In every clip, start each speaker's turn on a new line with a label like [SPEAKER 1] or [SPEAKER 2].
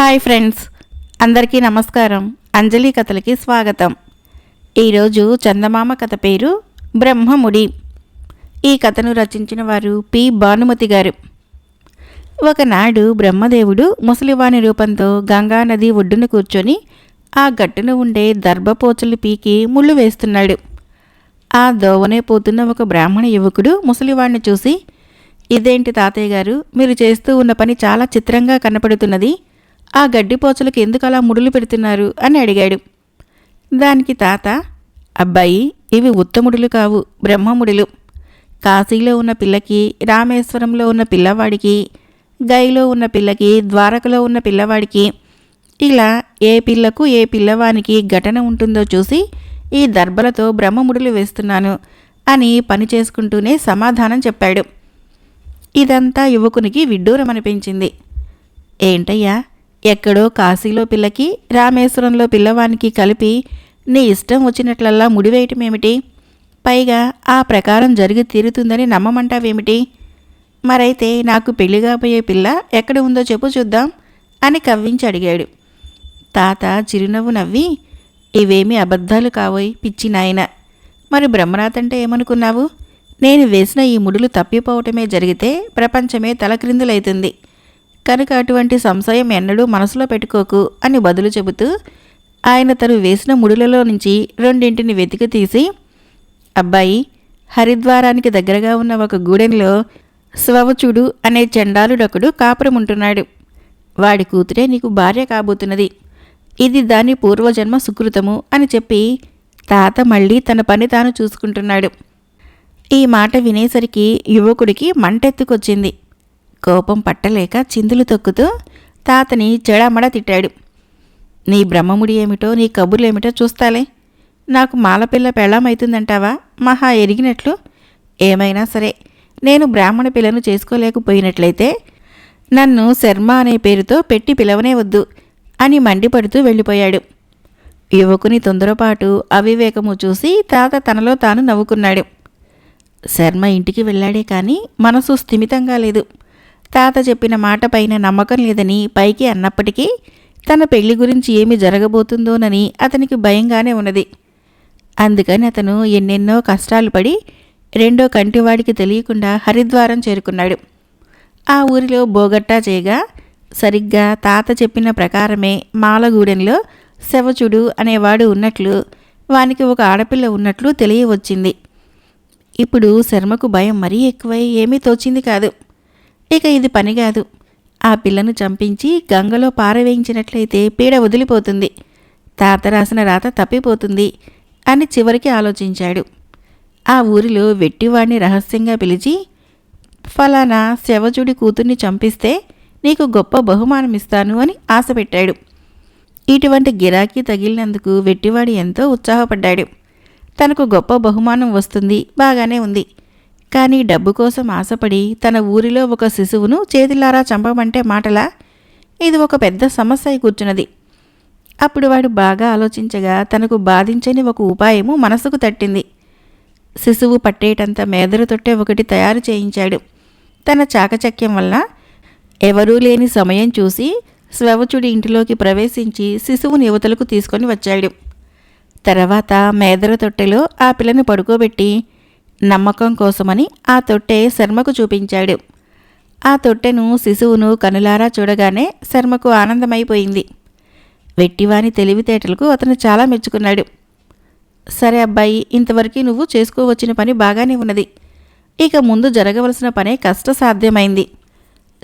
[SPEAKER 1] Hi friends అందరికీ నమస్కారం. అంజలి కథలకి స్వాగతం. ఈరోజు చందమామ కథ పేరు బ్రహ్మముడి. ఈ కథను రచించిన వారు పి. భానుమతి గారు. ఒకనాడు బ్రహ్మదేవుడు ముసలివాని రూపంతో గంగా నది ఒడ్డున కూర్చొని ఆ గట్టున ఉండే దర్భపోచలు పీకి ముళ్ళు వేస్తున్నాడు. ఆ దోవనే పోతున్న ఒక బ్రాహ్మణ యువకుడు ముసలివాణ్ణి చూసి ఇదేంటి తాతయ్య గారు మీరు చేస్తూ ఉన్న పని చాలా చిత్రంగా కనపడుతున్నది. ఆ గడ్డిపోచలకు ఎందుకు అలా ముడులు పెడుతున్నారు అని అడిగాడు. దానికి తాత అబ్బాయి ఇవి ఉత్తముడులు కావు బ్రహ్మముడులు కాశీలో ఉన్న పిల్లకి రామేశ్వరంలో ఉన్న పిల్లవాడికి గైలో ఉన్న పిల్లకి ద్వారకలో ఉన్న పిల్లవాడికి ఇలా ఏ పిల్లకు ఏ పిల్లవానికి ఘటన ఉంటుందో చూసి ఈ దర్భలతో బ్రహ్మముడులు వేస్తున్నాను అని పని చేసుకుంటూనే సమాధానం చెప్పాడు. ఇదంతా యువకునికి విడ్డూరం అనిపించింది ఏంటయ్యా ఎక్కడో కాశీలో పిల్లకి రామేశ్వరంలో పిల్లవానికి కలిపి నీ ఇష్టం వచ్చినట్లల్లా ముడివేయటమేమిటి పైగా ఆ ప్రకారం జరిగి తీరుతుందని నమ్మమంటావేమిటి? మరైతే నాకు పెళ్ళి కాబోయే పిల్ల ఎక్కడ ఉందో చెప్పు చూద్దాం అని కవ్వించి అడిగాడు. తాత చిరునవ్వు నవ్వి ఇవేమీ అబద్ధాలు కావోయ్ పిచ్చి నాయన. మరి బ్రహ్మనాథ్ అంటే ఏమనుకున్నావు? నేను వేసిన ఈ ముడులు తప్పిపోవటమే జరిగితే ప్రపంచమే తలక్రిందులైతుంది. కనుక అటువంటి సంశయం ఎన్నడూ మనసులో పెట్టుకోకు అని బదులు చెబుతూ ఆయన తను వేసిన ముడులలో నుంచి రెండింటిని వెతికి తీసి అబ్బాయి హరిద్వారానికి దగ్గరగా ఉన్న ఒక గూడెంలో స్వవచుడు అనే చండాలుడొకడు కాపురం ఉంటున్నాడు వాడి కూతురే నీకు భార్య కాబోతున్నది. ఇది దాని పూర్వజన్మ సుకృతము అని చెప్పి తాత మళ్ళీ తన పని తాను చూసుకుంటున్నాడు. ఈ మాట వినేసరికి యువకుడికి మంటెత్తుకొచ్చింది. కోపం పట్టలేక చిందులు తొక్కుతూ తాతని చెడమడ తిట్టాడు. నీ బ్రహ్మముడి ఏమిటో నీ కబుర్లేమిటో చూస్తాలే. నాకు మాలపిల్ల పెళ్ళమైతుందంటావా? మహా ఎరిగినట్లు. ఏమైనా సరే నేను బ్రాహ్మణ పిల్లను చేసుకోలేకపోయినట్లయితే నన్ను శర్మ అనే పేరుతో పెట్టి పిలవనే వద్దు అని మండిపడుతూ వెళ్ళిపోయాడు. యువకుని తొందరపాటు అవివేకము చూసి తాత తనలో తాను నవ్వుకున్నాడు. శర్మ ఇంటికి వెళ్ళాడే కానీ మనసు స్థిమితంగా లేదు. తాత చెప్పిన మాట పైన నమ్మకం లేదని పైకి అన్నప్పటికీ తన పెళ్ళి గురించి ఏమి జరగబోతుందోనని అతనికి భయంగానే ఉన్నది. అందుకని అతను ఎన్నెన్నో కష్టాలు పడి రెండో కంటివాడికి తెలియకుండా హరిద్వారం చేరుకున్నాడు. ఆ ఊరిలో బోగట్టా చేయగా సరిగ్గా తాత చెప్పిన ప్రకారమే మాలగూడెంలో శవచుడు అనేవాడు ఉన్నట్లు వానికి ఒక ఆడపిల్ల ఉన్నట్లు తెలియవచ్చింది. ఇప్పుడు శర్మకు భయం మరీ ఎక్కువై ఏమీ తోచింది కాదు. ఇక ఇది పని కాదు. ఆ పిల్లను చంపించి గంగలో పారవేయించినట్లయితే పీడ వదిలిపోతుంది. తాత రాసిన రాత తప్పిపోతుంది అని చివరికి ఆలోచించాడు. ఆ ఊరిలో వెట్టివాణ్ణి రహస్యంగా పిలిచి ఫలానా శవజుడి కూతుర్ని చంపిస్తే నీకు గొప్ప బహుమానం ఇస్తాను అని ఆశ పెట్టాడు ఇటువంటి గిరాకీ తగిలినందుకు వెట్టివాడి ఎంతో ఉత్సాహపడ్డాడు. తనకు గొప్ప బహుమానం వస్తుంది బాగానే ఉంది. కానీ డబ్బు కోసం ఆశపడి తన ఊరిలో ఒక శిశువును చేతిలారా చంపమంటే మాటలా? ఇది ఒక పెద్ద సమస్య కూర్చున్నది. అప్పుడు వాడు బాగా ఆలోచించగా తనకు బాధించని ఒక ఉపాయము మనసుకు తట్టింది. శిశువు పట్టేటంత మేదరు తొట్టె ఒకటి తయారు చేయించాడు. తన చాకచక్యం వల్ల ఎవరూ లేని సమయం చూసి స్వవచుడి ఇంటిలోకి ప్రవేశించి శిశువుని యువతలకు తీసుకొని వచ్చాడు. తర్వాత మేదర తొట్టెలో ఆ పిల్లను పడుకోబెట్టి నమ్మకం కోసమని ఆ తొట్టె శర్మకు చూపించాడు. ఆ తొట్టెను శిశువును కనులారా చూడగానే శర్మకు ఆనందమైపోయింది. వెట్టివాని తెలివితేటలకు అతను చాలా మెచ్చుకున్నాడు. సరే అబ్బాయి ఇంతవరకు నువ్వు చేసుకోవచ్చిన పని బాగానే ఉన్నది. ఇక ముందు జరగవలసిన పనే కష్టసాధ్యమైంది.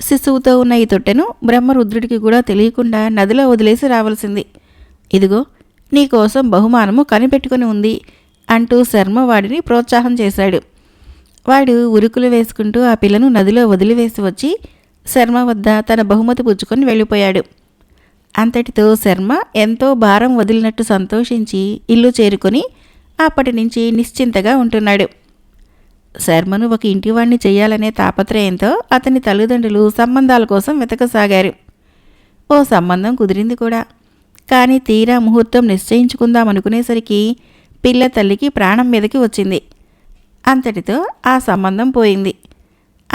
[SPEAKER 1] శిశువుతో ఉన్న ఈ తొట్టెను బ్రహ్మరుద్రుడికి కూడా తెలియకుండా నదిలో వదిలేసి రావాల్సింది. ఇదిగో నీకోసం బహుమానము కనిపెట్టుకుని ఉంది. అంటూ శర్మ వాడిని ప్రోత్సాహం చేశాడు. వాడు ఉరుకులు వేసుకుంటూ ఆ పిల్లను నదిలో వదిలివేసి వచ్చి శర్మ వద్ద తన బహుమతి పుచ్చుకొని వెళ్ళిపోయాడు. అంతటితో శర్మ ఎంతో భారం వదిలినట్టు సంతోషించి ఇల్లు చేరుకొని అప్పటి నుంచి నిశ్చింతగా ఉంటున్నాడు. శర్మను ఒక ఇంటివాణ్ణి చేయాలనే తాపత్రయంతో అతని తల్లిదండ్రులు సంబంధాల కోసం వెతకసాగారు. ఓ సంబంధం కుదిరింది కూడా. కానీ తీరా ముహూర్తం నిశ్చయించుకుందాం అనుకునేసరికి పిల్ల తల్లికి ప్రాణం మీదకి వచ్చింది. అంతటితో ఆ సంబంధం పోయింది.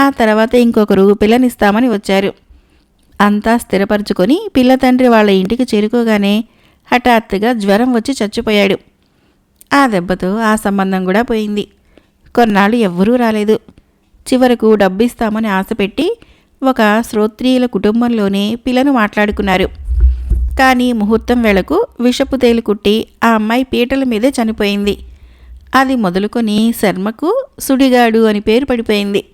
[SPEAKER 1] ఆ తర్వాత ఇంకొకరు పిల్లనిస్తామని వచ్చారు. అంతా స్థిరపరుచుకొని పిల్ల తండ్రి వాళ్ళ ఇంటికి చేరుకోగానే హఠాత్తుగా జ్వరం వచ్చి చచ్చిపోయాడు. ఆ దెబ్బతో ఆ సంబంధం కూడా పోయింది. కొన్నాళ్ళు ఎవ్వరూ రాలేదు. చివరకు డబ్బిస్తామని ఆశపెట్టి ఒక శ్రోత్రియుల కుటుంబంలోనే పిల్లను మాట్లాడుకున్నారు. కానీ ముహూర్తం వేళకు విషపు తేలు కుట్టి ఆ అమ్మాయి పీటల మీదే చనిపోయింది. అది మొదలుకొని శర్మకు సుడిగాడు అని పేరు పడిపోయింది.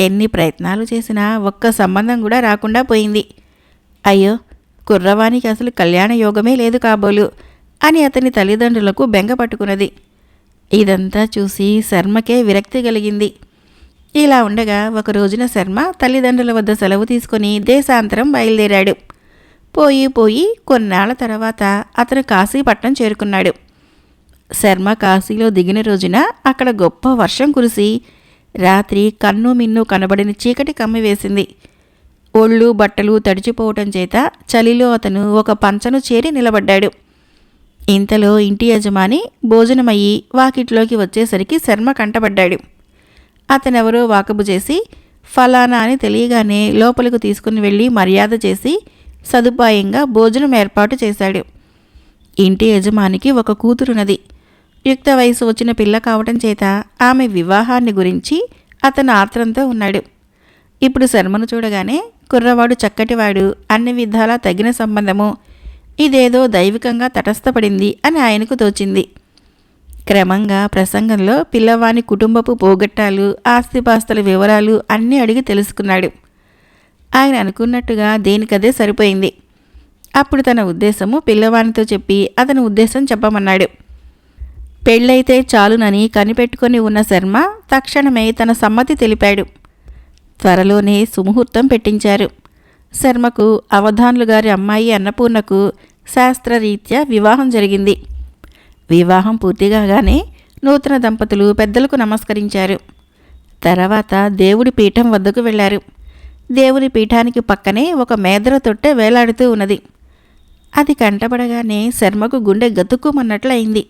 [SPEAKER 1] ఎన్ని ప్రయత్నాలు చేసినా ఒక్క సంబంధం కూడా రాకుండా పోయింది. అయ్యో కుర్రవానికి అసలు కళ్యాణ యోగమే లేదు కాబోలు అని అతని తల్లిదండ్రులకు బెంగ పట్టుకున్నది. ఇదంతా చూసి శర్మకే విరక్తి కలిగింది. ఇలా ఉండగా ఒక రోజున శర్మ తల్లిదండ్రుల వద్ద సెలవు తీసుకొని దేశాంతరం బయలుదేరాడు. పోయి పోయి కొన్నాళ్ళ తర్వాత అతను కాశీపట్నం చేరుకున్నాడు. శర్మ కాశీలో దిగిన రోజున అక్కడ గొప్ప వర్షం కురిసి రాత్రి కన్ను మిన్ను కనబడిన చీకటి కమ్మివేసింది ఒళ్ళు బట్టలు తడిచిపోవటం చేత చలిలో అతను ఒక పంచను చేరి నిలబడ్డాడు. ఇంతలో ఇంటి యజమాని భోజనమయ్యి వాకిట్లోకి వచ్చేసరికి శర్మ కంటపడ్డాడు. అతనెవరో వాకబు చేసి ఫలానా అని తెలియగానే లోపలికి తీసుకుని వెళ్ళి మర్యాద చేసి సదుపాయంగా భోజనం ఏర్పాటు చేశాడు. ఇంటి యజమానికి ఒక కూతురున్నది. యుక్త వయసు వచ్చిన పిల్ల కావటం చేత ఆమె వివాహాన్ని గురించి అతను ఆత్రంతో ఉన్నాడు. ఇప్పుడు శర్మను చూడగానే కుర్రవాడు చక్కటివాడు అన్ని విధాలా తగిన సంబంధము. ఇదేదో దైవికంగా తటస్థపడింది అని ఆయనకు తోచింది. క్రమంగా ప్రసంగంలో పిల్లవాని కుటుంబపు పోగొట్టాలు ఆస్తిపాస్తుల వివరాలు అన్నీ అడిగి తెలుసుకున్నాడు. ఆయన అనుకున్నట్టుగా దేనికదే సరిపోయింది. అప్పుడు తన ఉద్దేశము పిల్లవానితో చెప్పి అతని ఉద్దేశం చెప్పమన్నాడు. పెళ్ళైతే చాలునని కనిపెట్టుకొని ఉన్న శర్మ తక్షణమే తన సమ్మతి తెలిపాడు. త్వరలోనే సుముహూర్తం పెట్టించారు. శర్మకు అవధాన్లు గారి అమ్మాయి అన్నపూర్ణకు శాస్త్రరీత్యా వివాహం జరిగింది. వివాహం పూర్తిగానే నూతన దంపతులు పెద్దలకు నమస్కరించారు. తర్వాత దేవుడి పీఠం వద్దకు వెళ్ళారు దేవుని పీఠానికి పక్కనే ఒక మేదర తొట్టె వేలాడుతూ ఉన్నది. అది కంటపడగానే శర్మకు గుండె గతుక్కుమన్నట్లయింది.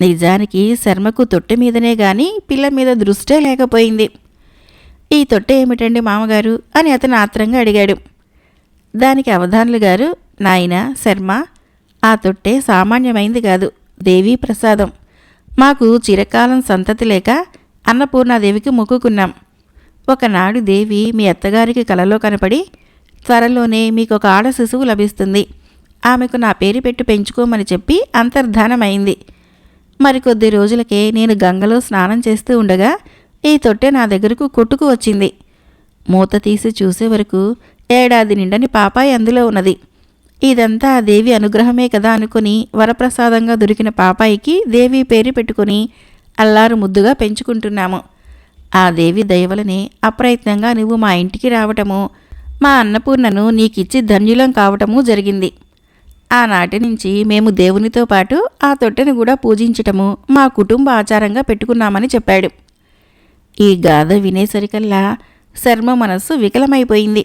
[SPEAKER 1] నిజానికి శర్మకు తొట్టె మీదనే గాని పిల్ల మీద దృష్టే లేకపోయింది. ఈ తొట్టె ఏమిటండి మామగారు? అని అతను ఆత్రంగా అడిగాడు. దానికి అవధానులు గారు నాయన శర్మ ఆ తొట్టె సామాన్యమైంది కాదు దేవీ ప్రసాదం. మాకు చిరకాలం సంతతి లేక అన్నపూర్ణాదేవికి మొక్కుకున్నాం. ఒకనాడు దేవి మీ అత్తగారికి కలలో కనపడి త్వరలోనే మీకు ఒక ఆడ శిశువు లభిస్తుంది. ఆమెకు నా పేరు పెట్టి పెంచుకోమని చెప్పి అంతర్ధానమైంది. మరికొద్ది రోజులకే నేను గంగలో స్నానం చేస్తూ ఉండగా ఈ తొట్టె నా దగ్గరకు కొట్టుకు వచ్చింది. మూత తీసి చూసే వరకు ఏడాది నిండని పాపాయి అందులో ఉన్నది. ఇదంతా దేవి అనుగ్రహమే కదా అనుకుని వరప్రసాదంగా దొరికిన పాపాయికి దేవి పేరు పెట్టుకుని అల్లారు ముద్దుగా పెంచుకుంటున్నాము. ఆ దేవి దయవలనే అప్రయత్నంగా నువ్వు మా ఇంటికి రావటము మా అన్నపూర్ణను నీకిచ్చి ధన్యులం కావటము జరిగింది. ఆనాటి నుంచి మేము దేవునితో పాటు ఆ తొట్టెను కూడా పూజించటము మా కుటుంబ ఆచారంగా పెట్టుకున్నామని చెప్పాడు. ఈ గాథ వినేసరికల్లా శర్మ మనస్సు వికలమైపోయింది.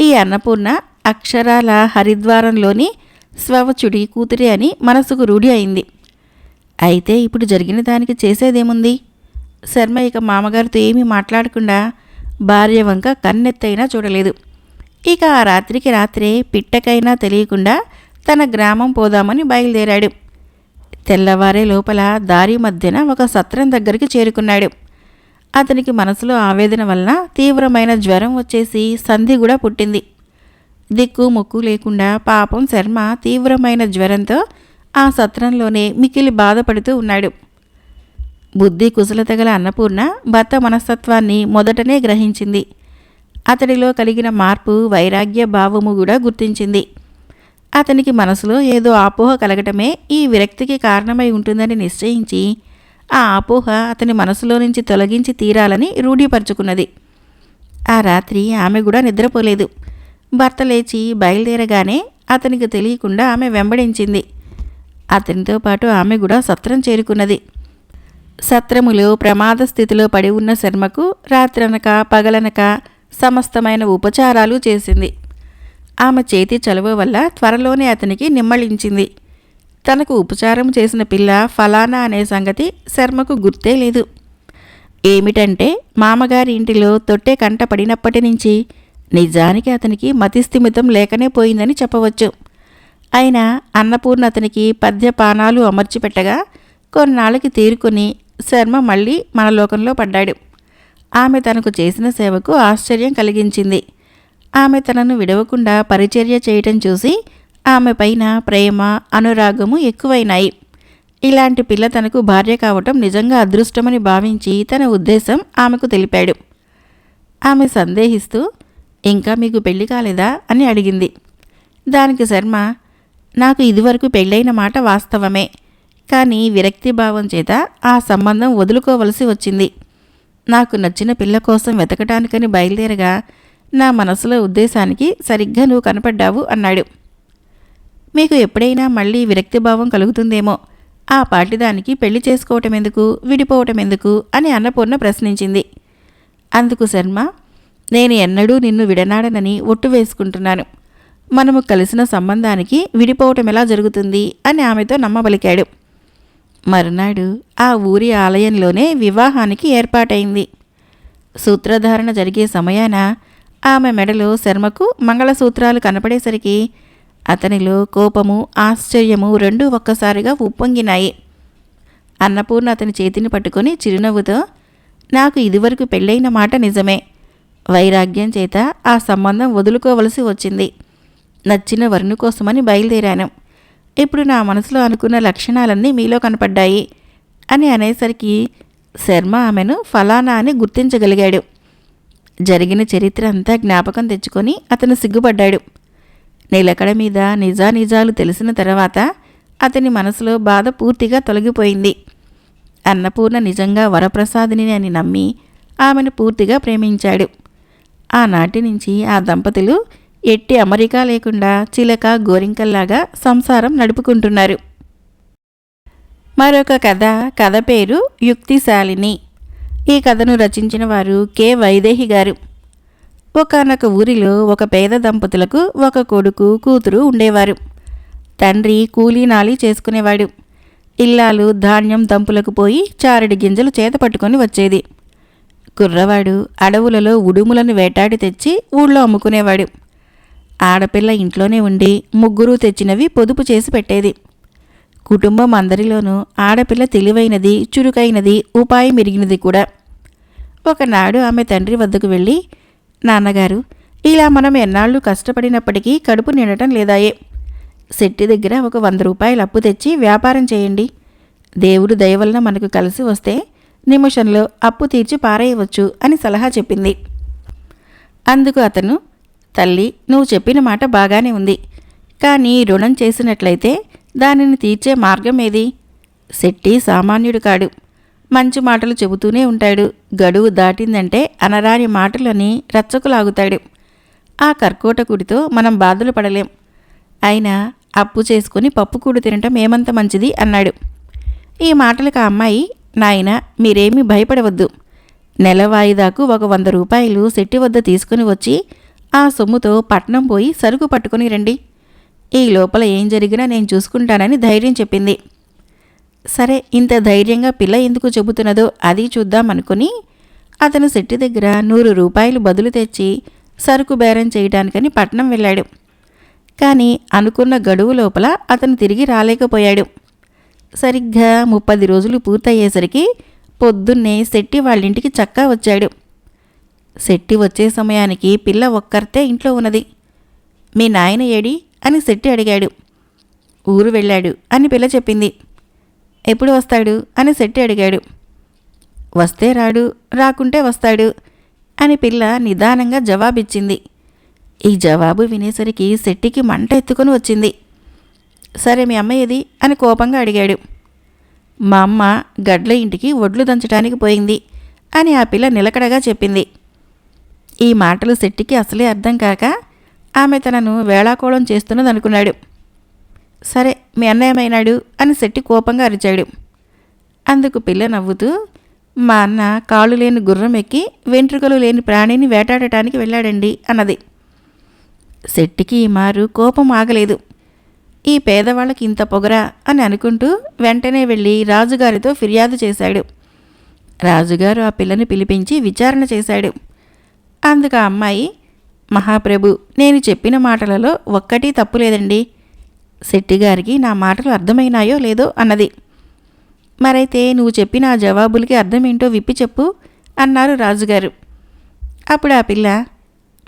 [SPEAKER 1] ఈ అన్నపూర్ణ అక్షరాల హరిద్వారంలోని స్వవచుడి కూతురి అని మనసుకు రూఢి అయింది. అయితే ఇప్పుడు జరిగిన దానికి చేసేదేముంది? శర్మ ఇక మామగారితో ఏమీ మాట్లాడకుండా భార్య వంక కన్నెత్తైనా చూడలేదు. ఇక ఆ రాత్రికి రాత్రే పిట్టకైనా తెలియకుండా తన గ్రామం పోదామని బయలుదేరాడు. తెల్లవారే లోపల దారి మధ్యన ఒక సత్రం దగ్గరికి చేరుకున్నాడు. అతనికి మనసులో ఆవేదన వలన తీవ్రమైన జ్వరం వచ్చేసి సంధి కూడా పుట్టింది. దిక్కు ముక్కు లేకుండా పాపం శర్మ తీవ్రమైన జ్వరంతో ఆ సత్రంలోనే మికిలి బాధపడుతూ ఉన్నాడు. బుద్ధి కుశలత గల అన్నపూర్ణ భర్త మనస్తత్వాన్ని మొదటనే గ్రహించింది. అతడిలో కలిగిన మార్పు వైరాగ్య భావము కూడా గుర్తించింది. అతనికి మనసులో ఏదో ఆపోహ కలగటమే ఈ విరక్తికి కారణమై ఉంటుందని నిశ్చయించి ఆ ఆపోహ అతని మనసులో నుంచి తొలగించి తీరాలని రూఢీపరుచుకున్నది. ఆ రాత్రి ఆమె కూడా నిద్రపోలేదు. భర్త లేచి బయలుదేరగానే అతనికి తెలియకుండా ఆమె వెంబడించింది. అతనితో పాటు ఆమె కూడా సత్రం చేరుకున్నది. సత్రములో ప్రమాద స్థితిలో పడి ఉన్న శర్మకు రాత్రనక పగలనక సమస్తమైన ఉపచారాలు చేసింది. ఆమె చేతి చలువ వల్ల త్వరలోనే అతనికి నిమ్మళించింది. తనకు ఉపచారం చేసిన పిల్ల ఫలానా అనే సంగతి శర్మకు గుర్తే లేదు. ఏమిటంటే మామగారి ఇంటిలో తొట్టె కంట పడినప్పటి నుంచి నిజానికి అతనికి మతిస్థిమితం లేకనే పోయిందని చెప్పవచ్చు. అయినా అన్నపూర్ణ అతనికి పద్యపానాలు అమర్చిపెట్టగా కొన్నాళ్ళకి తీరుకొని శర్మ మళ్ళీ మన లోకంలో పడ్డాడు. ఆమె తనకు చేసిన సేవకు ఆశ్చర్యం కలిగించింది. ఆమె తనను విడవకుండా పరిచర్య చేయటం చూసి ఆమె పైన ప్రేమ అనురాగము ఎక్కువైనాయి. ఇలాంటి పిల్ల తనకు భార్య కావటం నిజంగా అదృష్టమని భావించి తన ఉద్దేశం ఆమెకు తెలిపాడు. ఆమె సందేహిస్తూ ఇంకా మీకు పెళ్ళి కాలేదా? అని అడిగింది. దానికి శర్మ నాకు ఇదివరకు పెళ్ళైన మాట వాస్తవమే. కానీ విరక్తి భావం చేత ఆ సంబంధం వదులుకోవలసి వచ్చింది. నాకు నచ్చిన పిల్ల కోసం వెతకటానికని బయలుదేరగా నా మనసులో ఉద్దేశానికి సరిగ్గా నువ్వు కనపడ్డావు అన్నాడు. మీకు ఎప్పుడైనా మళ్ళీ విరక్తిభావం కలుగుతుందేమో? ఆ పాటిదానికి పెళ్ళి చేసుకోవటం ఎందుకు విడిపోవటం ఎందుకు అని అన్నపూర్ణ ప్రశ్నించింది. అందుకు శర్మ నేను ఎన్నడూ నిన్ను విడనాడనని ఒట్టు వేసుకుంటున్నాను. మనము కలిసిన సంబంధానికి విడిపోవటం ఎలా జరుగుతుంది? అని ఆమెతో నమ్మబలికాడు. మరునాడు ఆ ఊరి ఆలయంలోనే వివాహానికి ఏర్పాటైంది. సూత్రధారణ జరిగే సమయాన ఆమె మెడలో శర్మకు మంగళసూత్రాలు కనపడేసరికి అతనిలో కోపము ఆశ్చర్యము రెండూ ఒక్కసారిగా ఉప్పొంగినాయి. అన్నపూర్ణ అతని చేతిని పట్టుకొని చిరునవ్వుతో నాకు ఇదివరకు పెళ్ళైన మాట నిజమే. వైరాగ్యం చేత ఆ సంబంధం వదులుకోవలసి వచ్చింది. నచ్చిన వరుణు కోసమని బయలుదేరాను. ఇప్పుడు నా మనసులో అనుకున్న లక్షణాలన్నీ మీలో కనపడ్డాయి అని అనేసరికి శర్మ ఆమెను ఫలానా అని గుర్తించగలిగాడు. జరిగిన చరిత్ర అంతా జ్ఞాపకం తెచ్చుకొని అతను సిగ్గుపడ్డాడు. నిలకడ మీద నిజానిజాలు తెలిసిన తర్వాత అతని మనసులో బాధ పూర్తిగా తొలగిపోయింది. అన్నపూర్ణ నిజంగా వరప్రసాదిని అని నమ్మి ఆమెను పూర్తిగా ప్రేమించాడు. ఆనాటి నుంచి ఆ దంపతులు ఎట్టి అమరికా లేకుండా చిలక గోరింకల్లాగా సంసారం నడుపుకుంటున్నారు. మరొక కథ కథ పేరు యుక్తిశాలిని. ఈ కథను రచించిన వారు కె. వైదేహి గారు. ఒకనొక ఊరిలో ఒక పేద దంపతులకు ఒక కొడుకు కూతురు ఉండేవారు. తండ్రి కూలీనాలి చేసుకునేవాడు. ఇల్లాలు ధాన్యం దంపులకు పోయి చారడి గింజలు చేత పట్టుకొని వచ్చేది. కుర్రవాడు అడవులలో ఉడుములను వేటాడి తెచ్చి ఊళ్ళో అమ్ముకునేవాడు. ఆడపిల్ల ఇంట్లోనే ఉండి ముగ్గురు తెచ్చినవి పొదుపు చేసి పెట్టేది. కుటుంబం అందరిలోనూ ఆడపిల్ల తెలివైనది చురుకైనది ఉపాయం ఎరిగినది కూడా. ఒకనాడు ఆమె తండ్రి వద్దకు వెళ్ళి నాన్నగారు ఇలా మనం ఎన్నాళ్ళు కష్టపడినప్పటికీ కడుపు నిండటం లేదాయే. శెట్టి దగ్గర ఒక వంద రూపాయలు అప్పు తెచ్చి వ్యాపారం చేయండి. దేవుడు దయవలన మనకు కలిసి వస్తే నిమిషంలో అప్పు తీర్చి పారేయవచ్చు అని సలహా చెప్పింది. అందుకు అతను తల్లి నువ్వు చెప్పిన మాట బాగానే ఉంది. కానీ రుణం చేసినట్లయితే దానిని తీర్చే మార్గం ఏది? శెట్టి సామాన్యుడు కాడు. మంచి మాటలు చెబుతూనే ఉంటాడు. గడువు దాటిందంటే అనరాని మాటలని రచ్చకులాగుతాడు. ఆ కర్కోటకుడితో మనం బాధలు పడలేం. అయినా అప్పు చేసుకుని పప్పుకూడు తినటం ఏమంత మంచిది? అన్నాడు. ఈ మాటలకు ఆ అమ్మాయి నాయన మీరేమీ భయపడవద్దు. నెల వాయిదాకు ఒక వంద రూపాయలు శెట్టి వద్ద తీసుకుని వచ్చి ఆ సొమ్ముతో పట్నం పోయి సరుకు పట్టుకుని రండి. ఈ లోపల ఏం జరిగినా నేను చూసుకుంటానని ధైర్యం చెప్పింది. సరే ఇంత ధైర్యంగా పిల్ల ఎందుకు చెబుతున్నదో అది చూద్దామనుకుని అతను శెట్టి దగ్గర నూరు రూపాయలు బదులు తెచ్చి సరుకు బేరం చేయడానికని పట్నం వెళ్ళాడు. కానీ అనుకున్న గడువు లోపల అతను తిరిగి రాలేకపోయాడు. సరిగ్గా ముప్పది రోజులు పూర్తయ్యేసరికి పొద్దున్నే శెట్టి వాళ్ళింటికి చక్కా వచ్చాడు. శెట్టి వచ్చే సమయానికి పిల్ల ఒక్కరితే ఇంట్లో ఉన్నది. మీ నాయన ఏడి? అని శెట్టి అడిగాడు. ఊరు వెళ్ళాడు అని పిల్ల చెప్పింది. ఎప్పుడు వస్తాడు? అని శెట్టి అడిగాడు. వస్తే రాడు రాకుంటే వస్తాడు అని పిల్ల నిదానంగా జవాబిచ్చింది. ఈ జవాబు వినేసరికి శెట్టికి మంట ఎత్తుకొని వచ్చింది. సరే మీ అమ్మ ఏది? అని కోపంగా అడిగాడు. మా అమ్మ గడ్ల ఇంటికి ఒడ్లు దంచడానికి పోయింది అని ఆ పిల్ల నిలకడగా చెప్పింది. ఈ మాటలు శెట్టికి అసలే అర్థం కాక ఆమె తనను వేళాకోళం చేస్తున్నదనుకున్నాడు. సరే మీ అన్న ఏమైనాడు? అని శెట్టి కోపంగా అరిచాడు. అందుకు పిల్ల నవ్వుతూ మా అన్న కాళ్ళు లేని గుర్రం ఎక్కి వెంట్రుకలు లేని ప్రాణిని వేటాడటానికి వెళ్ళాడండి అన్నది. శెట్టికి ఈ మారు కోపం ఆగలేదు. ఈ పేదవాళ్ళకి ఇంత పొగరా అని అనుకుంటూ వెంటనే వెళ్ళి రాజుగారితో ఫిర్యాదు చేశాడు. రాజుగారు ఆ పిల్లని పిలిపించి విచారణ చేశాడు. అందుకు ఆ అమ్మాయి మహాప్రభు నేను చెప్పిన మాటలలో ఒక్కటి తప్పు లేదండి శెట్టిగారికి నా మాటలు అర్థమైనాయో లేదో అన్నది. మరైతే నువ్వు చెప్పిన ఆ జవాబులకి అర్థమేంటో విప్పి చెప్పు అన్నారు రాజుగారు. అప్పుడు ఆ పిల్ల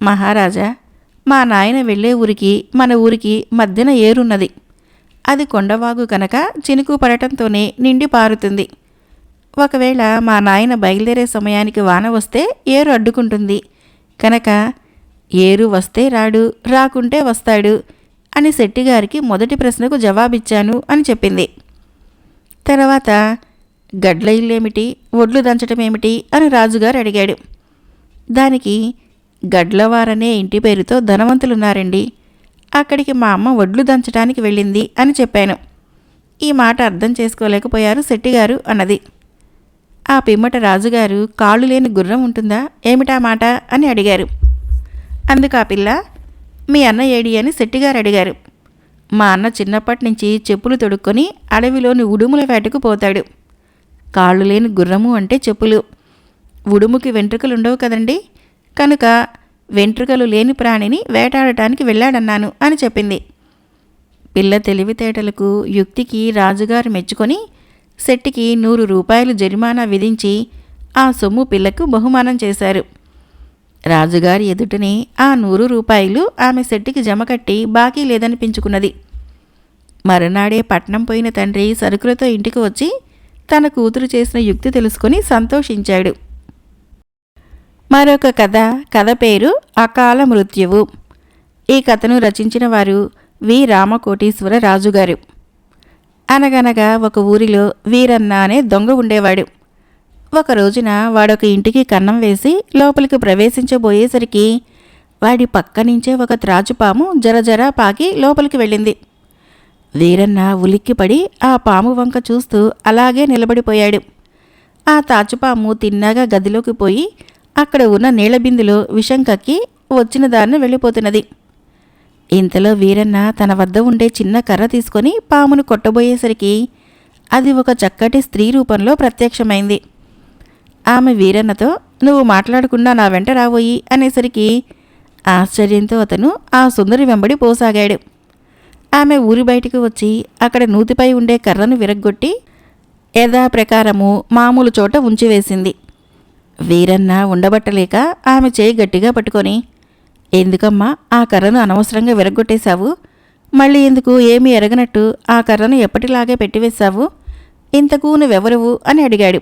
[SPEAKER 1] మహారాజా మా నాయన వెళ్ళే ఊరికి మన ఊరికి మధ్యన ఏరున్నది. అది కొండవాగు కనుక చినుకు పడటంతోనే నిండి పారుతుంది. ఒకవేళ మా నాయన బయలుదేరే సమయానికి వాన వస్తే ఏరు అడ్డుకుంటుంది. కనుక ఏరు వస్తే రాడు రాకుంటే వస్తాడు అని శెట్టిగారికి మొదటి ప్రశ్నకు జవాబిచ్చాను అని చెప్పింది. తర్వాత గడ్ల ఇల్లేమిటి? ఒడ్లు దంచటం ఏమిటి అని రాజుగారు అడిగాడు. దానికి గడ్లవారనే ఇంటి పేరుతో ధనవంతులున్నారండి. అక్కడికి మా అమ్మ వడ్లు దంచడానికి వెళ్ళింది అని చెప్పాను. ఈ మాట అర్థం చేసుకోలేకపోయారు శెట్టిగారు అన్నది. ఆ పిమ్మట రాజుగారు కాళ్ళు లేని గుర్రం ఉంటుందా? ఏమిటా మాట? అని అడిగారు. అందుకు ఆ పిల్ల మీ అన్న ఏడి అని శెట్టిగారు అడిగారు. మా అన్న చిన్నప్పటి నుంచి చెప్పులు తొడుక్కొని అడవిలోని ఉడుముల వేటకు పోతాడు. కాళ్ళు లేని గుర్రము అంటే చెప్పులు. ఉడుముకి వెంట్రుకలు ఉండవు కదండి? కనుక వెంట్రుకలు లేని ప్రాణిని వేటాడటానికి వెళ్ళాడన్నాను అని చెప్పింది. పిల్ల తెలివితేటలకు యుక్తికి రాజుగారు మెచ్చుకొని శెట్టికి నూరు రూపాయలు జరిమానా విధించి ఆ సొమ్ము పిల్లకు బహుమానం చేశారు. రాజుగారి ఎదుటనే ఆ నూరు రూపాయలు ఆమె శెట్టికి జమకట్టి బాకీ లేదనిపించుకున్నది. మరునాడే పట్నం పోయిన తండ్రి సరుకులతో ఇంటికి వచ్చి తన కూతురు చేసిన యుక్తి తెలుసుకొని సంతోషించాడు. మరొక కథ కథ పేరు అకాల మృత్యువు. ఈ కథను రచించిన వారు వి. రామకోటీశ్వర రాజుగారు. అనగనగా ఒక ఊరిలో వీరన్న అనే దొంగ ఉండేవాడు. ఒక రోజున వాడొక ఇంటికి కన్నం వేసి లోపలికి ప్రవేశించబోయేసరికి వాడి పక్క నుంచే ఒక త్రాచుపాము జరజర పాకి లోపలికి వెళ్ళింది. వీరన్న ఉలిక్కిపడి ఆ పాము వంక చూస్తూ అలాగే నిలబడిపోయాడు. ఆ తాచుపాము తిన్నాగా గదిలోకి పోయి అక్కడ ఉన్న నీళ్ళ బిందులో విషం కక్కి వచ్చిన దారిన వెళ్ళిపోతున్నది. ఇంతలో వీరన్న తన వద్ద ఉండే చిన్న కర్ర తీసుకొని పామును కొట్టబోయేసరికి అది ఒక చక్కటి స్త్రీ రూపంలో ప్రత్యక్షమైంది. ఆమె వీరన్నతో నువ్వు మాట్లాడకుండా నా వెంట రాబోయి అనేసరికి ఆశ్చర్యంతో అతను ఆ సుందరి వెంబడి పోసాగాడు. ఆమె ఊరి బయటికి వచ్చి అక్కడ నూతిపై ఉండే కర్రను విరగ్గొట్టి యథాప్రకారము మామూలు చోట ఉంచివేసింది. వీరన్న ఉండబట్టలేక ఆమె చేయి గట్టిగా పట్టుకొని ఎందుకమ్మా? ఆ కర్రను అనవసరంగా విరగ్గొట్టేశావు? మళ్ళీ ఎందుకు? ఏమీ ఎరగనట్టు ఆ కర్రను ఎప్పటిలాగే పెట్టివేశావు? ఇంతకు నువ్వెవరువు? అని అడిగాడు.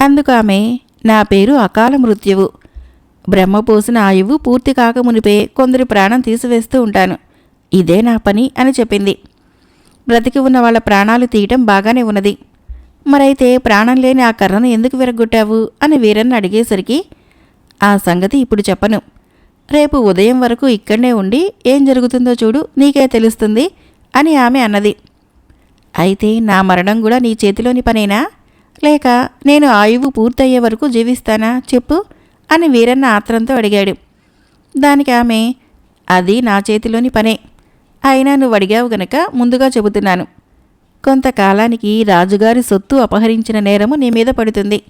[SPEAKER 1] అందుకు ఆమె నా పేరు అకాల మృత్యువు. బ్రహ్మ పోసిన ఆయువు పూర్తి కాకమునిపే కొందరి ప్రాణం తీసివేస్తూ ఉంటాను. ఇదే నా పని అని చెప్పింది. బ్రతికి ఉన్న వాళ్ళ ప్రాణాలు తీయటం బాగానే ఉన్నది. మరైతే ప్రాణం లేని ఆ కర్రను ఎందుకు విరగొట్టావు అని వీరన్న అడిగేసరికి ఆ సంగతి ఇప్పుడు చెప్పను. రేపు ఉదయం వరకు ఇక్కడనే ఉండి ఏం జరుగుతుందో చూడు నీకే తెలుస్తుంది అని ఆమె అన్నది. అయితే నా మరణం కూడా నీ చేతిలోని పనేనా? లేక నేను ఆయువు పూర్తయ్యే వరకు జీవిస్తానా? చెప్పు అని వీరన్న ఆత్రంతో అడిగాడు. దానికి ఆమె అది నా చేతిలోని పనే. అయినా నువ్వు అడిగావు గనక ముందుగా చెబుతున్నాను. కొంతకాలానికి రాజుగారి సొత్తు అపహరించిన నేరము నీ మీద పడుతుంది.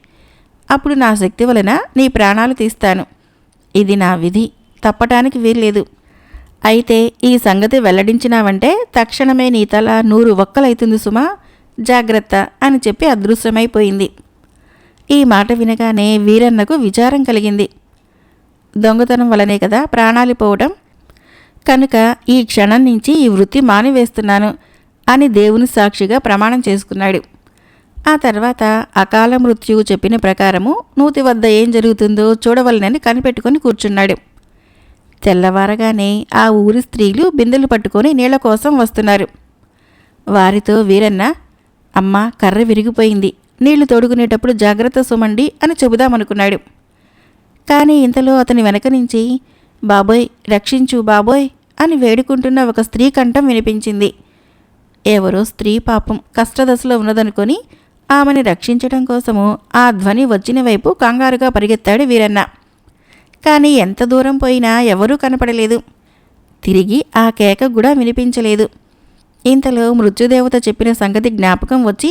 [SPEAKER 1] అప్పుడు నా శక్తి వలన నీ ప్రాణాలు తీస్తాను. ఇది నా విధి. తప్పటానికి వీల్లేదు. అయితే ఈ సంగతి వెల్లడించినావంటే తక్షణమే నీ తల నూరు ఒక్కలైతుంది సుమా జాగ్రత్త అని చెప్పి అదృశ్యమైపోయింది. ఈ మాట వినగానే వీరన్నకు విచారం కలిగింది. దొంగతనం వలనే కదా ప్రాణాలు పోవడం కనుక ఈ క్షణం నుంచి ఈ వృత్తి మానివేస్తున్నాను అని దేవుని సాక్షిగా ప్రమాణం చేసుకున్నాడు. ఆ తర్వాత అకాల మృత్యువు చెప్పిన ప్రకారము నూతి వద్ద ఏం జరుగుతుందో చూడవలనని కనిపెట్టుకొని కూర్చున్నాడు. తెల్లవారగానే ఆ ఊరి స్త్రీలు బిందెలు పట్టుకొని నీళ్ళ కోసం వస్తున్నారు. వారితో వీరన్న అమ్మ కర్ర విరిగిపోయింది. నీళ్ళు తోడుకునేటప్పుడు జాగ్రత్త సుమండి అని చెబుదామనుకున్నాడు. కానీ ఇంతలో అతని వెనక నుంచి బాబోయ్ రక్షించు బాబోయ్ అని వేడుకుంటున్న ఒక స్త్రీ కంఠం వినిపించింది. ఎవరో స్త్రీ పాపం కష్టదశలో ఉన్నదనుకొని ఆమెని రక్షించడం కోసము ఆ ధ్వని వచ్చిన వైపు కంగారుగా పరిగెత్తాడు వీరన్న. కానీ ఎంత దూరం పోయినా ఎవరూ కనపడలేదు. తిరిగి ఆ కేక కూడా వినిపించలేదు. ఇంతలో మృత్యుదేవత చెప్పిన సంగతి జ్ఞాపకం వచ్చి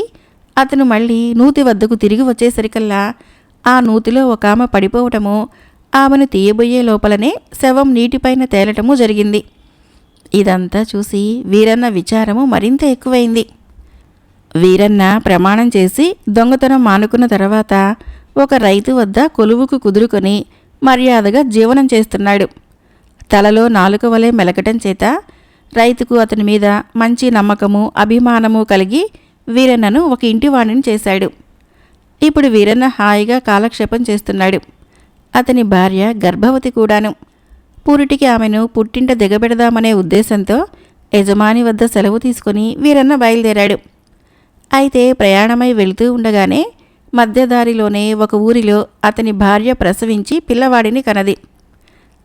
[SPEAKER 1] అతను మళ్ళీ నూతి వద్దకు తిరిగి వచ్చేసరికల్లా ఆ నూతిలో ఒక ఆమె పడిపోవటము ఆమెను తీయబోయే లోపలనే శవం నీటిపైన తేలటము జరిగింది. ఇదంతా చూసి వీరన్న విచారము మరింత ఎక్కువైంది. వీరన్న ప్రమాణం చేసి దొంగతనం మానుకున్న తర్వాత ఒక రైతు వద్ద కొలువుకు కుదురుకొని మర్యాదగా జీవనం చేస్తున్నాడు. తలలో నాలుక వలె మెలకటం చేత రైతుకు అతని మీద మంచి నమ్మకము అభిమానము కలిగి వీరన్నను ఒక ఇంటివాణిని చేశాడు. ఇప్పుడు వీరన్న హాయిగా కాలక్షేపం చేస్తున్నాడు. అతని భార్య గర్భవతి కూడాను. పూరిటికి ఆమెను పుట్టింట దిగబెడదామనే ఉద్దేశంతో యజమాని వద్ద సెలవు తీసుకుని వీరన్న బయలుదేరాడు. అయితే ప్రయాణమై వెళుతూ ఉండగానే మధ్యదారిలోనే ఒక ఊరిలో అతని భార్య ప్రసవించి పిల్లవాడిని కనది.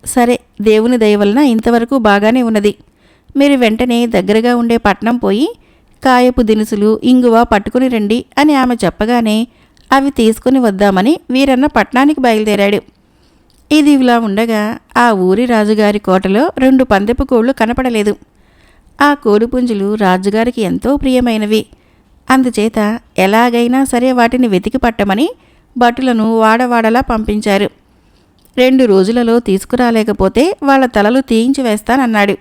[SPEAKER 1] సరే దేవుని దయ వలన ఇంతవరకు బాగానే ఉన్నది. మీరు వెంటనే దగ్గరగా ఉండే పట్నం పోయి కాయపు దినుసులు ఇంగువ పట్టుకుని రండి అని ఆమె చెప్పగానే అవి తీసుకుని వద్దామని వీరన్న పట్నానికి బయలుదేరాడు. ఇది ఇలా ఉండగా ఆ ఊరి రాజుగారి కోటలో రెండు పందెపు కోళ్ళు కనపడలేదు. ఆ కోడిపుంజులు రాజుగారికి ఎంతో ప్రియమైనవి. అందుచేత ఎలాగైనా సరే వాటిని వెతికి పట్టమని భటులను వాడవాడలా పంపించారు. రెండు రోజులలో తీసుకురాలేకపోతే వాళ్ళ తలలు తీయించి వేస్తానన్నాడు.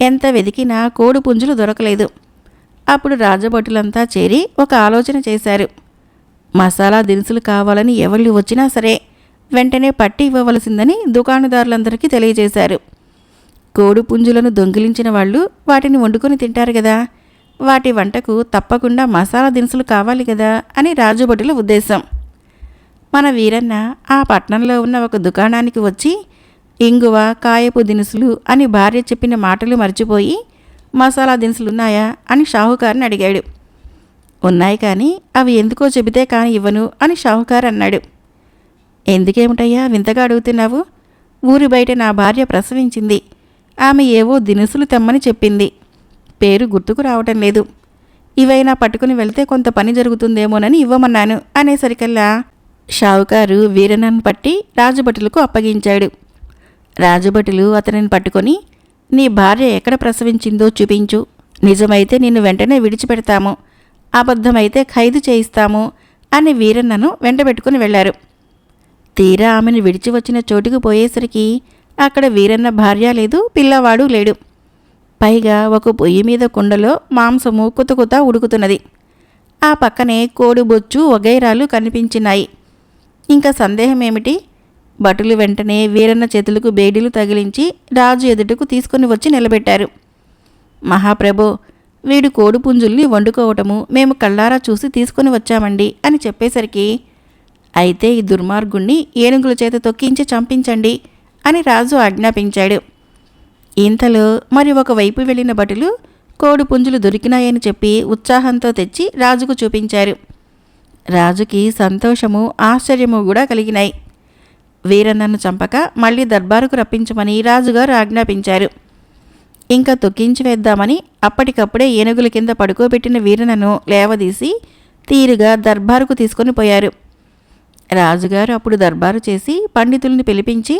[SPEAKER 1] ఎంత వెతికినా కోడి పుంజులు దొరకలేదు. అప్పుడు రాజభటులంతా చేరి ఒక ఆలోచన చేశారు. మసాలా దినుసులు కావాలని ఎవళ్ళు వచ్చినా సరే వెంటనే పట్టి ఇవ్వవలసిందని దుకాణదారులందరికీ తెలియజేశారు. కోడి పుంజులను దొంగిలించిన వాళ్ళు వాటిని వండుకొని తింటారు కదా వాటి వంటకు తప్పకుండా మసాలా దినుసులు కావాలి కదా అని రాజుభటుల ఉద్దేశం. మన వీరన్న ఆ పట్నంలో ఉన్న ఒక దుకాణానికి వచ్చి ఇంగువ కాయపు దినుసులు అని భార్య చెప్పిన మాటలు మర్చిపోయి మసాలా దినుసులున్నాయా అని షాహుకారుని అడిగాడు. ఉన్నాయి కానీ అవి ఎందుకో చెబితే కాని ఇవ్వను అని షాహుకారు అన్నాడు. ఎందుకేమిటయ్యా వింతగా అడుగుతున్నావు? ఊరి బయట నా భార్య ప్రసవించింది. ఆమె ఏవో దినుసులు తెమ్మని చెప్పింది. పేరు గుర్తుకు రావటం లేదు. ఇవైనా పట్టుకుని వెళ్తే కొంత పని జరుగుతుందేమోనని ఇవ్వమన్నాను. అనేసరికల్లా షావుకారు వీరనను పట్టి రాజభటులకు అప్పగించాడు. రాజభటులు అతనిని పట్టుకొని నీ భార్య ఎక్కడ ప్రసవించిందో చూపించు. నిజమైతే నిన్ను వెంటనే విడిచిపెడతాము. అబద్ధమైతే ఖైదు చేయిస్తాము అని వీరన్నను వెంటబెట్టుకుని వెళ్ళారు. తీరా ఆమెను విడిచి వచ్చిన చోటుకు పోయేసరికి అక్కడ వీరన్న భార్య లేదు పిల్లవాడు లేడు. పైగా ఒక పొయ్యి మీద కుండలో మాంసము కుతకుత ఉడుకుతున్నది. ఆ పక్కనే కోడి బొచ్చు వగైరాలు కనిపించినాయి ఇంకా సందేహం ఏమిటి భటులు వెంటనే వీరన్న చేతులకు బేడీలు తగిలించి రాజు ఎదుటకు తీసుకుని వచ్చి నిలబెట్టారు. మహాప్రభు వీడు కోడి పుంజుల్ని వండుకోవటము మేము కళ్ళారా చూసి తీసుకుని వచ్చామండి అని చెప్పేసరికి అయితే ఈ దుర్మార్గుణ్ణి ఏనుగుల చేత తొక్కించి చంపించండి అని రాజు ఆజ్ఞాపించాడు. ఇంతలో మరి ఒకవైపు వెళ్ళిన భటులు కోడి పుంజులు దొరికినాయని చెప్పి ఉత్సాహంతో తెచ్చి రాజుకు చూపించారు. రాజుకి సంతోషము ఆశ్చర్యము కూడా కలిగినాయి. వీరన్నను చంపక మళ్ళీ దర్బారుకు రప్పించమని రాజుగారు ఆజ్ఞాపించారు. ఇంకా తొక్కించి వేద్దామని అప్పటికప్పుడే ఏనుగుల కింద పడుకోబెట్టిన వీరనను లేవదీసి తీరుగా దర్బారుకు తీసుకొని పోయారు. రాజుగారు అప్పుడు దర్బారు చేసి పండితుల్ని పిలిపించి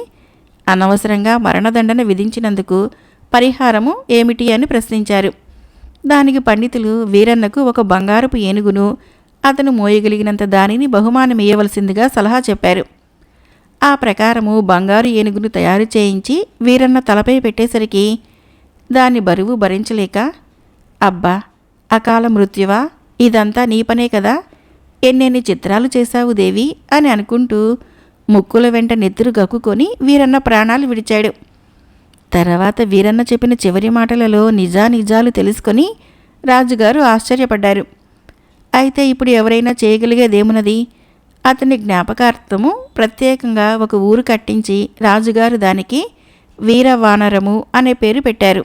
[SPEAKER 1] అనవసరంగా మరణదండన విధించినందుకు పరిహారము ఏమిటి అని ప్రశ్నించారు. దానికి పండితులు వీరన్నకు ఒక బంగారపు ఏనుగును అతను మోయగలిగినంత దానిని బహుమానమియ్యవలసిందిగా సలహా చెప్పారు. ఆ ప్రకారము బంగారు ఏనుగును తయారు చేయించి వీరన్న తలపై పెట్టేసరికి దాని బరువు భరించలేక అబ్బా అకాల మృత్యువా? ఇదంతా నీ పనే కదా? ఎన్నెన్ని చిత్రాలు చేశావు దేవి? అని అనుకుంటూ ముక్కుల వెంట నెత్తురు గక్కుకొని వీరన్న ప్రాణాలు విడిచాడు. తర్వాత వీరన్న చెప్పిన చివరి మాటలలో నిజా నిజాలు తెలుసుకొని రాజుగారు ఆశ్చర్యపడ్డారు. అయితే ఇప్పుడు ఎవరైనా చేయగలిగేదేమున్నది? అతని జ్ఞాపకార్థము ప్రత్యేకంగా ఒక ఊరు కట్టించి రాజుగారు దానికి వీరవానరము అనే పేరు పెట్టారు.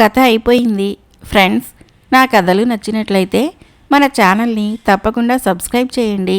[SPEAKER 1] కథ అయిపోయింది. ఫ్రెండ్స్ నా కథలు నచ్చినట్లయితే మన ఛానల్ని తప్పకుండా సబ్స్క్రైబ్ చేయండి.